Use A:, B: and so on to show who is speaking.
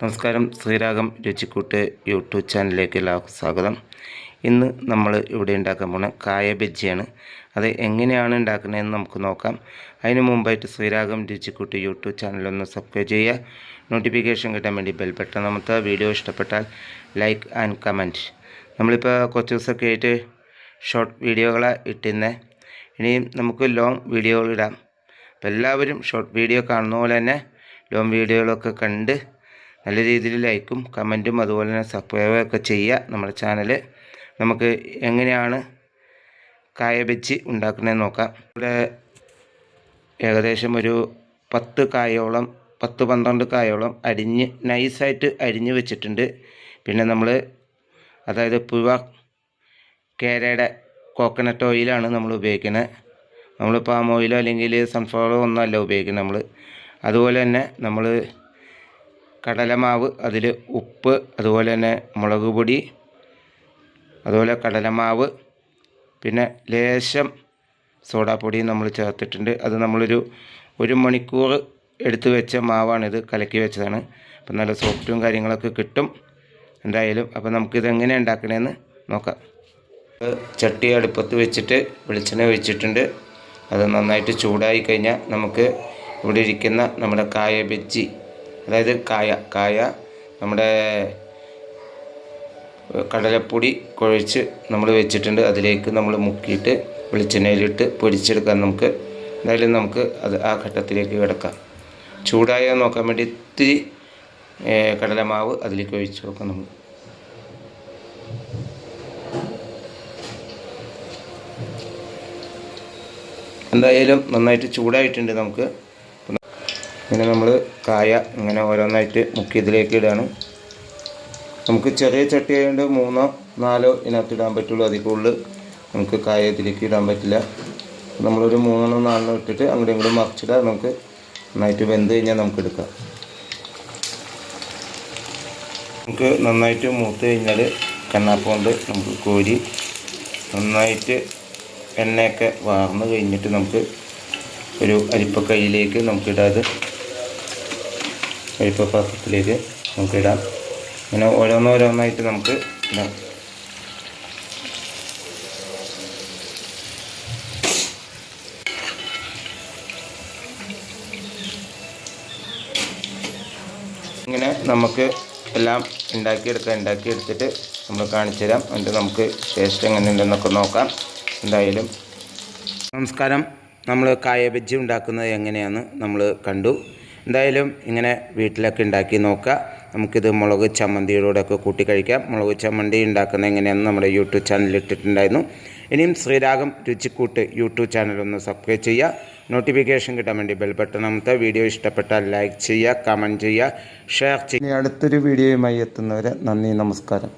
A: നമസ്കാരം. ശ്രീരാഗം രുചിക്കൂട്ട് യൂട്യൂബ് ചാനലിലേക്ക് എല്ലാവർക്കും സ്വാഗതം. ഇന്ന് നമ്മൾ ഇവിടെ ഉണ്ടാക്കാൻ പോണ കായ ബജ്ജിയാണ്. അത് എങ്ങനെയാണ് ഉണ്ടാക്കുന്നതെന്ന് നമുക്ക് നോക്കാം. അതിന് മുമ്പായിട്ട് ശ്രീരാഗം രുചിക്കൂട്ട് യൂട്യൂബ് ചാനലൊന്ന് സബ്സ്ക്രൈബ് ചെയ്യുക. നോട്ടിഫിക്കേഷൻ കിട്ടാൻ വേണ്ടി ബെൽ ബട്ടൺ നമുക്ക് വീഡിയോ ഇഷ്ടപ്പെട്ടാൽ ലൈക്ക് ആൻഡ് കമന്റ് നമ്മളിപ്പോൾ കുറച്ച് ദിവസമൊക്കെ ആയിട്ട് ഷോർട്ട് വീഡിയോകളാണ് ഇട്ടുന്നത് ഇനിയും നമുക്ക് ലോങ് വീഡിയോകൾ ഇടാം. എല്ലാവരും ഷോർട്ട് വീഡിയോ കാണുന്ന പോലെ തന്നെ ലോങ് വീഡിയോകളൊക്കെ കണ്ട് നല്ല രീതിയിൽ ലൈക്കും കമന്റും അതുപോലെ തന്നെ സബ്സ്ക്രൈബൊക്കെ ചെയ്യുക നമ്മുടെ ചാനൽ നമുക്ക് എങ്ങനെയാണ് കായ വെച്ച് ഉണ്ടാക്കുന്നതെന്ന് നോക്കാം. ഇവിടെ ഏകദേശം ഒരു പത്ത് കായോളം പത്ത് പന്ത്രണ്ട് കായോളം അരിഞ്ഞ് നൈസായിട്ട് അരിഞ്ഞ് വെച്ചിട്ടുണ്ട്. പിന്നെ നമ്മൾ അതായത് പുവ കേരയുടെ കോക്കനട്ട് ഓയിലാണ് നമ്മൾ ഉപയോഗിക്കുന്നത്. നമ്മൾ പാം ഓയിലോ അല്ലെങ്കിൽ സൺഫ്ലവറോ ഒന്നും അല്ല ഉപയോഗിക്കുന്നത് നമ്മൾ അതുപോലെ തന്നെ നമ്മൾ കടലമാവ് അതിൽ ഉപ്പ് അതുപോലെ തന്നെ മുളക് പൊടി അതുപോലെ കടലമാവ് പിന്നെ ലേശം സോഡാപ്പൊടി നമ്മൾ ചേർത്തിട്ടുണ്ട്. അത് നമ്മളൊരു ഒരു മണിക്കൂർ എടുത്തു വെച്ച മാവാണിത്. കലക്കി വെച്ചതാണ്. അപ്പം നല്ല സോഫ്റ്റും കാര്യങ്ങളൊക്കെ കിട്ടും എന്തായാലും. അപ്പോൾ നമുക്കിത് എങ്ങനെ ഉണ്ടാക്കണമെന്ന് നോക്കാം. ചട്ടി അടുപ്പത്ത് വെച്ചിട്ട് വെളിച്ചെണ്ണ വെച്ചിട്ടുണ്ട് അത് നന്നായിട്ട് ചൂടായി കഴിഞ്ഞാൽ നമുക്ക് ഇവിടെ ഇരിക്കുന്ന നമ്മുടെ കായ ബജ്ജി അതായത് കായ കായ നമ്മുടെ കടലപ്പൊടി കുഴച്ച് നമ്മൾ വെച്ചിട്ടുണ്ട്. അതിലേക്ക് നമ്മൾ മുക്കിയിട്ട് വെളിച്ചെണ്ണയിലിട്ട് പൊരിച്ചെടുക്കാൻ നമുക്ക്. എന്തായാലും നമുക്ക് അത് ആ ഘട്ടത്തിലേക്ക് കിടക്കാം. ചൂടായ നോക്കാൻ വേണ്ടി ഇത്തിരി കടലമാവ് അതിലേക്ക് ഒഴിച്ച് നോക്കാം നമ്മൾ. എന്തായാലും നന്നായിട്ട് ചൂടായിട്ടുണ്ട് നമുക്ക്. ഇങ്ങനെ നമ്മൾ കായ ഇങ്ങനെ ഓരോന്നായിട്ട് മുക്കി ഇതിലേക്ക് ഇടാണ്. നമുക്ക് ചെറിയ ചട്ടി ആയതുകൊണ്ട് മൂന്നോ നാലോ ഇതിനകത്ത് ഇടാൻ പറ്റുള്ളൂ. അതിൽ കൂടുതൽ നമുക്ക് കായ ഇതിലേക്ക് ഇടാൻ പറ്റില്ല. നമ്മളൊരു മൂന്നെണ്ണോ നാലെണ്ണോ ഇട്ടിട്ട് അങ്ങോട്ടും ഇങ്ങോട്ടും മറിച്ചിടാൻ നമുക്ക് നന്നായിട്ട് വെന്ത് കഴിഞ്ഞാൽ നമുക്ക് എടുക്കാം. നമുക്ക് നന്നായിട്ട് മൂത്ത് കഴിഞ്ഞാൽ കണ്ണാപ്പം കൊണ്ട് നമുക്ക് കോരി നന്നായിട്ട് എണ്ണയൊക്കെ വാർന്ന് കഴിഞ്ഞിട്ട് നമുക്ക് ഒരു അരിപ്പക്കൈയിലേക്ക് നമുക്കിടാതെ അരിപ്പ പാത്രത്തിലേക്ക് നമുക്കിടാം ഇങ്ങനെ ഓരോന്നോരോന്നായിട്ട് നമുക്ക് ഇടാം ഇങ്ങനെ നമുക്ക് എല്ലാം ഉണ്ടാക്കിയെടുക്കാം ഉണ്ടാക്കിയെടുത്തിട്ട് നമ്മൾ കാണിച്ചു തരാം എന്നിട്ട് നമുക്ക് ടേസ്റ്റ് എങ്ങനെയുണ്ടെന്നൊക്കെ നോക്കാം. എന്തായാലും. നമസ്കാരം. നമ്മൾ കായ ബജ്ജി ഉണ്ടാക്കുന്നത് എങ്ങനെയാണെന്ന് നമ്മൾ കണ്ടു. എന്തായാലും ഇങ്ങനെ വീട്ടിലൊക്കെ ഉണ്ടാക്കി നോക്കുക. നമുക്കിത് മുളക് ചമ്മന്തിയോടൊക്കെ കൂട്ടി കഴിക്കാം. മുളക് ചമ്മന്തി ഉണ്ടാക്കുന്നത് എങ്ങനെയാണെന്ന് നമ്മുടെ യൂട്യൂബ് ചാനലിൽ ഇട്ടിട്ടുണ്ടായിരുന്നു. ഇനിയും ശ്രീരാഗം രുചിക്കൂട്ട് യൂട്യൂബ് ചാനൽ ഒന്ന് സബ്സ്ക്രൈബ് ചെയ്യുക. നോട്ടിഫിക്കേഷൻ കിട്ടാൻ വേണ്ടി ബെൽ ബട്ടൺ അമർത്തുക. വീഡിയോ ഇഷ്ടപ്പെട്ടാൽ ലൈക്ക് ചെയ്യുക കമന്റ് ചെയ്യുക ഷെയർ ചെയ്യുക.
B: അടുത്തൊരു വീഡിയോയുമായി എത്തുന്നവരെ നന്ദി നമസ്കാരം.